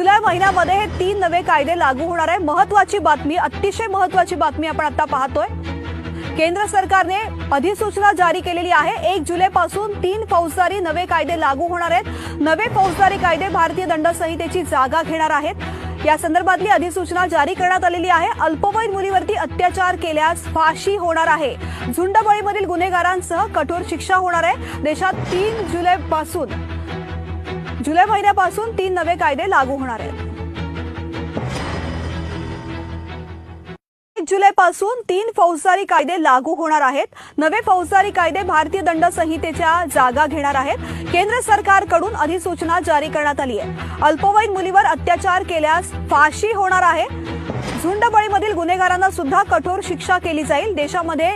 जुलै महिन्यामध्ये हे तीन नवे कायदे लागू होणार आहे. महत्वाची बातमी अतिशय महत्वाची बातमी आपण आता पाहतोय. केंद्र सरकारने अधिसूचना जारी केलेली आहे. एक जुलै पासून तीन फौजदारी नवे कायदे लागू होणार आहेत. नवे फौजदारी कायदे भारतीय दंड संहितेची जागा घेणार आहेत. या संदर्भातली अधिसूचना जारी करण्यात आलेली आहे. अल्पवयीन मुलीवरती अत्याचार केल्यास फाशी होणार आहे. झुंडबळीमधील गुन्हेगारांसह कठोर शिक्षा होणार आहे. देशात तीन जुलै पासून जुलै महिन्यापासून तीन नवे कायदे लागू होणार आहेत. एक जुलैपासून तीन फौजदारी कायदे लागू होणार आहेत. नवे फौजदारी कायदे भारतीय दंड संहितेच्या जागा घेणार आहेत. केंद्र सरकारकडून अधिसूचना जारी करण्यात आली आहे. अल्पवयीन मुलीवर अत्याचार केल्यास फाशी होणार आहे. झुंडबळीमधील गुन्हेगारांना सुद्धा कठोर शिक्षा केली जाईल. देशामध्ये